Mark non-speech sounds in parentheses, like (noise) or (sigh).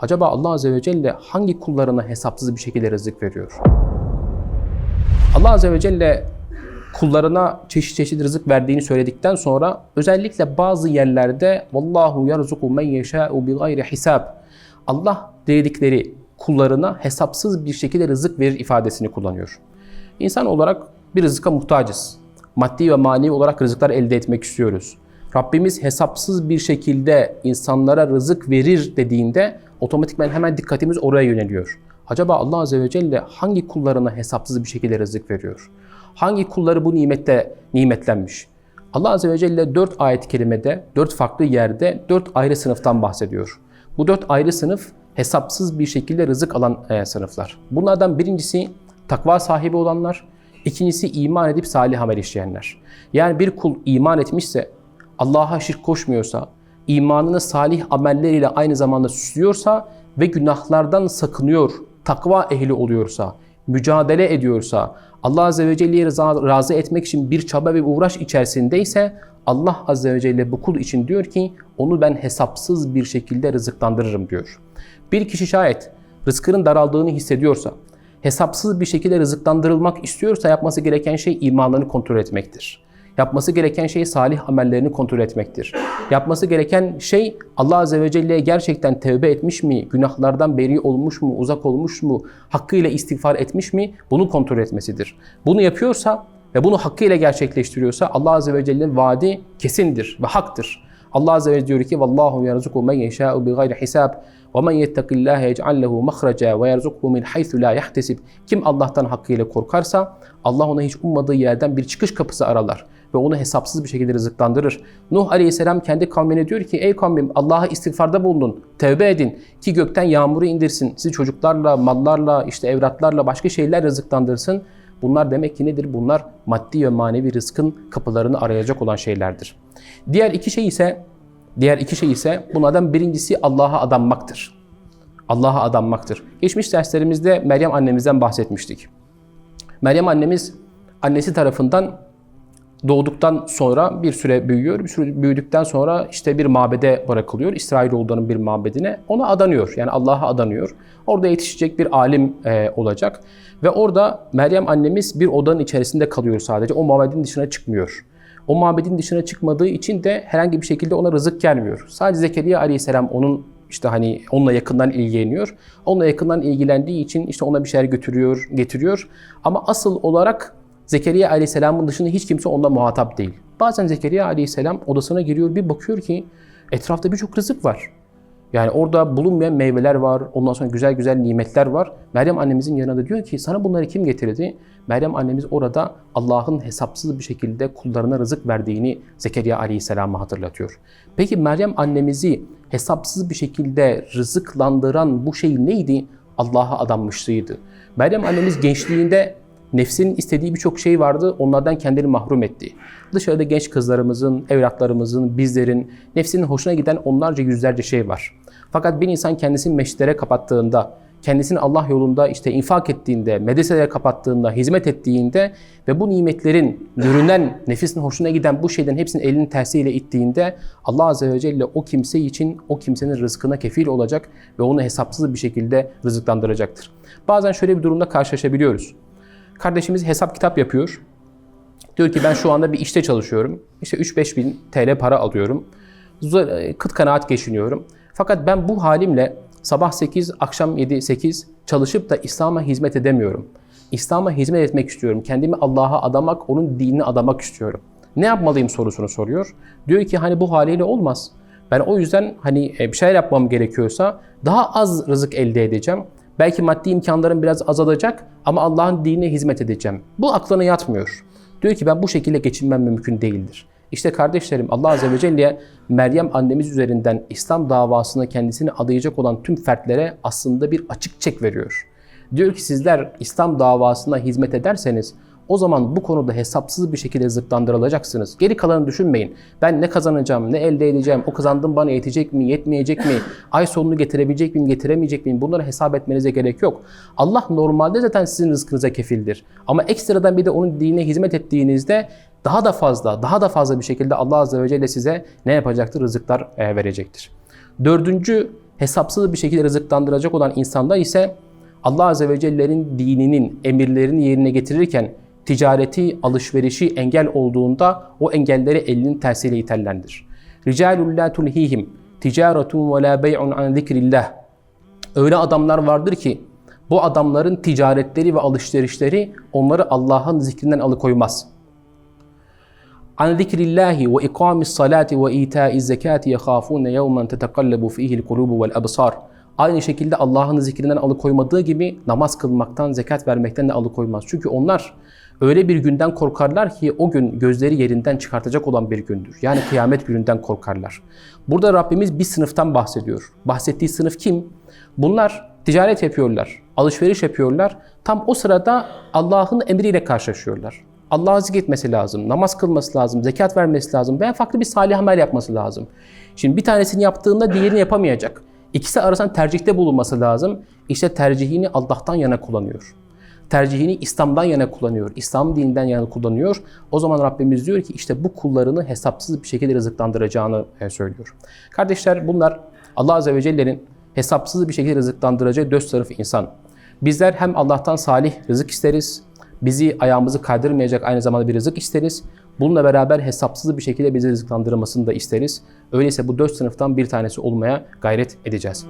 Acaba Allah Azze ve Celle hangi kullarına hesapsız bir şekilde rızık veriyor? Allah Azze ve Celle kullarına çeşit çeşit rızık verdiğini söyledikten sonra özellikle bazı yerlerde vallahu yerzuku men yeşâ'u bi gayri hisab. Allah dedikleri kullarına hesapsız bir şekilde rızık verir ifadesini kullanıyor. İnsan olarak bir rızıka muhtacız. Maddi ve manevi olarak rızıklar elde etmek istiyoruz. Rabbimiz hesapsız bir şekilde insanlara rızık verir dediğinde otomatikman hemen dikkatimiz oraya yöneliyor. Acaba Allah Azze ve Celle hangi kullarına hesapsız bir şekilde rızık veriyor? Hangi kulları bu nimette nimetlenmiş? Allah Azze ve Celle dört ayet-i kerimede, dört farklı yerde, dört ayrı sınıftan bahsediyor. Bu dört ayrı sınıf hesapsız bir şekilde rızık alan e, sınıflar. Bunlardan birincisi takva sahibi olanlar, ikincisi iman edip salih amel işleyenler. Yani bir kul iman etmişse, Allah'a şirk koşmuyorsa, imanını salih amelleriyle aynı zamanda süslüyorsa ve günahlardan sakınıyor, takva ehli oluyorsa, mücadele ediyorsa, Allah Azze ve Celle'yi razı etmek için bir çaba ve uğraş içerisindeyse Allah Azze ve Celle bu kul için diyor ki onu ben hesapsız bir şekilde rızıklandırırım diyor. Bir kişi şayet rızkının daraldığını hissediyorsa, hesapsız bir şekilde rızıklandırılmak istiyorsa yapması gereken şey imanlarını kontrol etmektir. Yapması gereken şey salih amellerini kontrol etmektir. Yapması gereken şey Allah Azze ve Celle'ye gerçekten tevbe etmiş mi, günahlardan beri olmuş mu, uzak olmuş mu, hakkıyla istiğfar etmiş mi bunu kontrol etmesidir. Bunu yapıyorsa ve bunu hakkıyla gerçekleştiriyorsa Allah Azze ve Celle'nin vaadi kesindir ve haktır. Allah Azze ve Celle diyor ki Vallahu yerzuku men yeşâ'u bi gayri hisab ve men yettaqillâhe yec'al lehu mahraca ve yerzukhu min haythu. Kim Allah'tan hakkıyla korkarsa Allah ona hiç ummadığı yerden bir çıkış kapısı aralar ve onu hesapsız bir şekilde rızıklandırır. Nuh Aleyhisselam kendi kavmine diyor ki ey kavmim Allah'a istiğfarda bulunun, tevbe edin ki gökten yağmuru indirsin. Sizi çocuklarla, mallarla, işte evlatlarla başka şeyler rızıklandırsın. Bunlar demek ki nedir? Bunlar maddi ve manevi rızkın kapılarını arayacak olan şeylerdir. Diğer iki şey ise diğer iki şey ise bunlardan birincisi Allah'a adanmaktır. Allah'a adanmaktır. Geçmiş derslerimizde Meryem annemizden bahsetmiştik. Meryem annemiz annesi tarafından doğduktan sonra bir süre büyüyor. Bir süre büyüdükten sonra işte bir mabede bırakılıyor. İsrailoğullarının bir mabedine. Ona adanıyor. Yani Allah'a adanıyor. Orada yetişecek bir alim e, olacak. Ve orada Meryem annemiz bir odanın içerisinde kalıyor sadece. O mabedin dışına çıkmıyor. O mabedin dışına çıkmadığı için de herhangi bir şekilde ona rızık gelmiyor. Sadece Zekeriya aleyhisselam onun işte hani onunla yakından ilgileniyor. Onunla yakından ilgilendiği için işte ona bir şeyler götürüyor, getiriyor. Ama asıl olarak Zekeriya aleyhisselamın dışında hiç kimse onunla muhatap değil. Bazen Zekeriya aleyhisselam odasına giriyor bir bakıyor ki etrafta birçok rızık var. Yani orada bulunmayan meyveler var, ondan sonra güzel güzel nimetler var. Meryem annemizin yanında diyor ki sana bunları kim getirdi? Meryem annemiz orada Allah'ın hesapsız bir şekilde kullarına rızık verdiğini Zekeriya aleyhisselama hatırlatıyor. Peki Meryem annemizi hesapsız bir şekilde rızıklandıran bu şey neydi? Allah'a adanmışlığıydı. Meryem annemiz gençliğinde Nefsinin istediği birçok şey vardı, onlardan kendini mahrum etti. Dışarıda genç kızlarımızın, evlatlarımızın, bizlerin, nefsinin hoşuna giden onlarca yüzlerce şey var. Fakat bir insan kendisini meşritlere kapattığında, kendisini Allah yolunda işte infak ettiğinde, medreselere kapattığında, hizmet ettiğinde ve bu nimetlerin görünen, nefisinin hoşuna giden bu şeyden hepsini elinin tersiyle ittiğinde Allah Azze ve Celle o kimse için o kimsenin rızkına kefil olacak ve onu hesapsız bir şekilde rızıklandıracaktır. Bazen şöyle bir durumda karşılaşabiliyoruz. Kardeşimiz hesap kitap yapıyor. Diyor ki ben şu anda bir işte çalışıyorum. İşte 3-5 bin TL para alıyorum. Zor- Kıt kanaat geçiniyorum. Fakat ben bu halimle sabah 8, akşam 7-8 çalışıp da İslam'a hizmet edemiyorum. İslam'a hizmet etmek istiyorum. Kendimi Allah'a adamak, onun dinine adamak istiyorum. Ne yapmalıyım sorusunu soruyor. Diyor ki hani bu haliyle olmaz. Ben o yüzden hani e, bir şeyler yapmam gerekiyorsa daha az rızık elde edeceğim. Belki maddi imkanlarım biraz azalacak ama Allah'ın dinine hizmet edeceğim. Bu aklına yatmıyor. Diyor ki ben bu şekilde geçinmem mümkün değildir. İşte kardeşlerim Allah Azze ve Celle'ye Meryem annemiz üzerinden İslam davasına kendisini adayacak olan tüm fertlere aslında bir açık çek veriyor. Diyor ki sizler İslam davasına hizmet ederseniz o zaman bu konuda hesapsız bir şekilde zıtlandırılacaksınız. Geri kalanı düşünmeyin. Ben ne kazanacağım, ne elde edeceğim, o kazandığım bana yetecek mi, yetmeyecek mi, (laughs) ay sonunu getirebilecek miyim, getiremeyecek miyim bunları hesap etmenize gerek yok. Allah normalde zaten sizin rızkınıza kefildir. Ama ekstradan bir de onun dinine hizmet ettiğinizde daha da fazla, daha da fazla bir şekilde Allah Azze ve Celle size ne yapacaktır? Rızıklar e, verecektir. Dördüncü hesapsız bir şekilde rızıklandıracak olan insanda ise Allah Azze ve Celle'nin dininin emirlerini yerine getirirken ticareti, alışverişi engel olduğunda o engelleri elinin tersiyle iterlendir. Ricalun la tulhihim ticaretun ve la bey'un an. Öyle adamlar vardır ki bu adamların ticaretleri ve alışverişleri onları Allah'ın zikrinden alıkoymaz. An zikrillahi ve ikamis salati ve itaiz zekati yahafune yevmen tetekallabu fihi'l kulubu vel absar. Aynı şekilde Allah'ın zikrinden alıkoymadığı gibi namaz kılmaktan, zekat vermekten de alıkoymaz. Çünkü onlar öyle bir günden korkarlar ki o gün gözleri yerinden çıkartacak olan bir gündür. Yani kıyamet gününden korkarlar. Burada Rabbimiz bir sınıftan bahsediyor. Bahsettiği sınıf kim? Bunlar ticaret yapıyorlar, alışveriş yapıyorlar. Tam o sırada Allah'ın emriyle karşılaşıyorlar. Allah'ı zikretmesi lazım, namaz kılması lazım, zekat vermesi lazım veya farklı bir salih amel yapması lazım. Şimdi bir tanesini yaptığında diğerini yapamayacak. İkisi arasında tercihte bulunması lazım. İşte tercihini Allah'tan yana kullanıyor. Tercihini İslam'dan yana kullanıyor. İslam dininden yana kullanıyor. O zaman Rabbimiz diyor ki işte bu kullarını hesapsız bir şekilde rızıklandıracağını e, söylüyor. Kardeşler bunlar Allah Azze ve Celle'nin hesapsız bir şekilde rızıklandıracağı dört sınıf insan. Bizler hem Allah'tan salih rızık isteriz, bizi ayağımızı kaydırmayacak aynı zamanda bir rızık isteriz. Bununla beraber hesapsız bir şekilde bizi rızıklandırmasını da isteriz. Öyleyse bu dört sınıftan bir tanesi olmaya gayret edeceğiz.